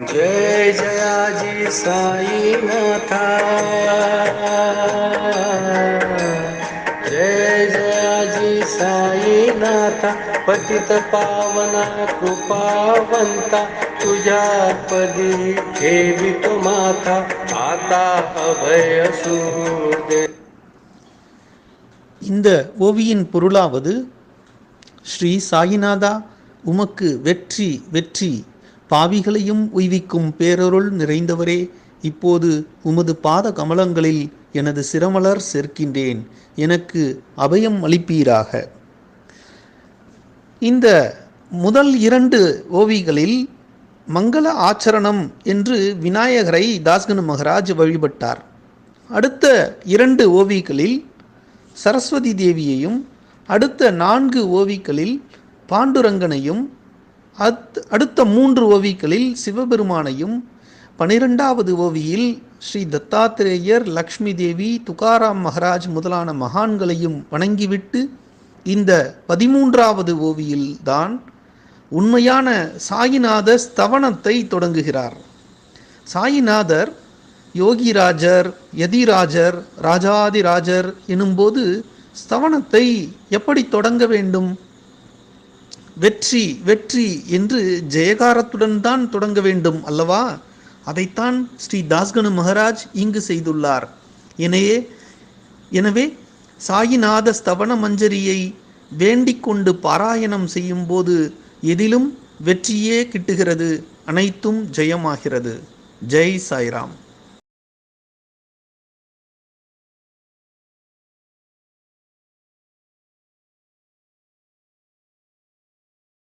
जय जयाजी साईनाथा जय जयाजी साईनाथा पतित पावना कृपावंता तुझ्या पदी ठेवितो माथा आता अभय सूदे இந்த ஓவியின் பொருளாவது ஸ்ரீ சாயிநாதா உமக்கு வெற்றி வெற்றி பாவிகளையும் உய்விக்கும் பேரருள் நிறைந்தவரே இப்போது உமது பாத கமலங்களில் எனது சிரமலர் சேர்க்கின்றேன். எனக்கு அபயம் அளிப்பீராக. இந்த முதல் இரண்டு ஓவிகளில் மங்கள ஆச்சரணம் என்று விநாயகரை தாஸ்கனு மகராஜ் வழிபட்டார். அடுத்த இரண்டு ஓவிகளில் சரஸ்வதி தேவியையும் அடுத்த நான்கு ஓவிகளில் பாண்டுரங்கனையும் அத் அடுத்த மூன்று ஓவிகளில் சிவபெருமானையும் பனிரெண்டாவது ஓவியில் ஸ்ரீ தத்தாத்திரேயர் லக்ஷ்மி தேவி துகாராம் மகராஜ் முதலான மகான்களையும் வணங்கிவிட்டு இந்த பதிமூன்றாவது ஓவியில்தான் உண்மையான சாயிநாத ஸ்தவனத்தை தொடங்குகிறார். சாயிநாதர் யோகிராஜர் யதிராஜர் ராஜாதிராஜர் எனும்போது ஸ்தவனத்தை எப்படி தொடங்க வேண்டும்? வெற்றி வெற்றி என்று ஜெயகாரத்துடன் தான் தொடங்க வேண்டும் அல்லவா? அதைத்தான் ஸ்ரீ தாஸ்கனு மகராஜ் இங்கு செய்துள்ளார். எனவே எனவே சாயிநாத ஸ்தவன மஞ்சரியை வேண்டிக் கொண்டு பாராயணம் செய்யும்போது எதிலும் வெற்றியே கிட்டுகிறது. அனைத்தும் ஜெயமாகிறது. ஜெய் சாய்ராம்.